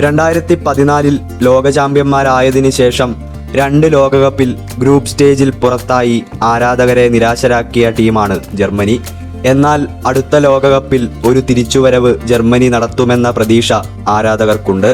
രണ്ടായിരത്തി പതിനാലിൽ ലോക ചാമ്പ്യന്മാരായതിനു ശേഷം രണ്ട് ലോകകപ്പിൽ ഗ്രൂപ്പ് സ്റ്റേജിൽ പുറത്തായി ആരാധകരെ നിരാശരാക്കിയ ടീമാണ് ജർമ്മനി. എന്നാൽ അടുത്ത ലോകകപ്പിൽ ഒരു തിരിച്ചുവരവ് ജർമ്മനി നടത്തുമെന്ന പ്രതീക്ഷ ആരാധകർക്കുണ്ട്.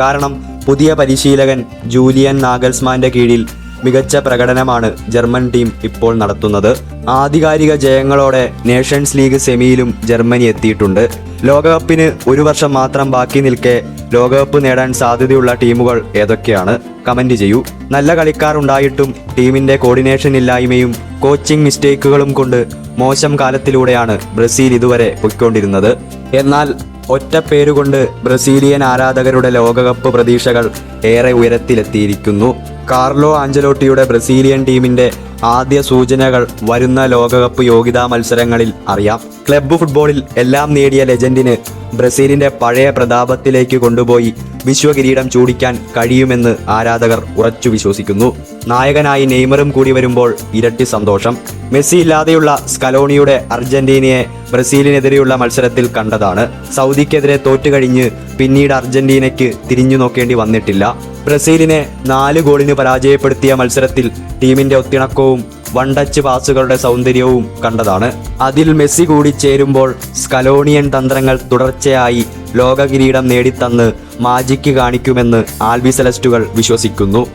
കാരണം പുതിയ പരിശീലകൻ ജൂലിയൻ നാഗൽസ്മാന്റെ കീഴിൽ മികച്ച പ്രകടനമാണ് ജർമ്മൻ ടീം ഇപ്പോൾ നടത്തുന്നത്. ആധികാരിക ജയങ്ങളോടെ നേഷൻസ് ലീഗ് സെമിയിലും ജർമ്മനി എത്തിയിട്ടുണ്ട്. ലോകകപ്പിന് ഒരു വർഷം മാത്രം ബാക്കി നിൽക്കെ ലോകകപ്പ് നേടാൻ സാധ്യതയുള്ള ടീമുകൾ ഏതൊക്കെയാണ്? കമന്റ് ചെയ്യൂ. നല്ല കളിക്കാർ ഉണ്ടായിട്ടും ടീമിന്റെ കോർഡിനേഷൻ ഇല്ലായ്മയും കോച്ചിങ് മിസ്റ്റേക്കുകളും കൊണ്ട് മോശം കാലത്തിലൂടെയാണ് ബ്രസീൽ ഇതുവരെ പൊയ്ക്കൊണ്ടിരുന്നത്. എന്നാൽ ഒറ്റ പേരുകൊണ്ട് ബ്രസീലിയൻ ആരാധകരുടെ ലോകകപ്പ് പ്രതീക്ഷകൾ ഏറെ ഉയരത്തിലെത്തിയിരിക്കുന്നു. കാർലോ ആഞ്ചലോട്ടിയുടെ ബ്രസീലിയൻ ടീമിന്റെ ആദ്യ സൂചനകൾ വരുന്ന ലോകകപ്പ് യോഗ്യതാ മത്സരങ്ങളിൽ അറിയാം. ക്ലബ്ബ് ഫുട്ബോളിൽ എല്ലാം നേടിയ ലെജൻഡിന് ബ്രസീലിന്റെ പഴയ പ്രതാപത്തിലേക്ക് കൊണ്ടുപോയി വിശ്വകിരീടം ചൂടിക്കാൻ കഴിയുമെന്ന് ആരാധകർ ഉറച്ചു വിശ്വസിക്കുന്നു. നായകനായി നെയ്മറും കൂടി വരുമ്പോൾ ഇരട്ടി സന്തോഷം. മെസ്സി ഇല്ലാതെയുള്ള സ്കലോണിയുടെ അർജന്റീനയെ ബ്രസീലിനെതിരെയുള്ള മത്സരത്തിൽ കണ്ടതാണ്. സൗദിക്കെതിരെ തോറ്റുകഴിഞ്ഞ് പിന്നീട് അർജന്റീനയ്ക്ക് തിരിഞ്ഞു നോക്കേണ്ടി വന്നിട്ടില്ല. ബ്രസീലിനെ നാല് ഗോളിന് പരാജയപ്പെടുത്തിയ മത്സരത്തിൽ ടീമിന്റെ ഒത്തിണക്കവും വൺ ടച്ച് പാസുകളുടെ സൗന്ദര്യവും കണ്ടതാണ്. അതിൽ മെസ്സി കൂടി ചേരുമ്പോൾ സ്കലോണിയൻ തന്ത്രങ്ങൾ തുടർച്ചയായി ലോക കിരീടം നേടിത്തന്ന് മാജിക്ക് കാണിക്കുമെന്ന് ആൽബി സെലസ്റ്റുകൾ വിശ്വസിക്കുന്നു.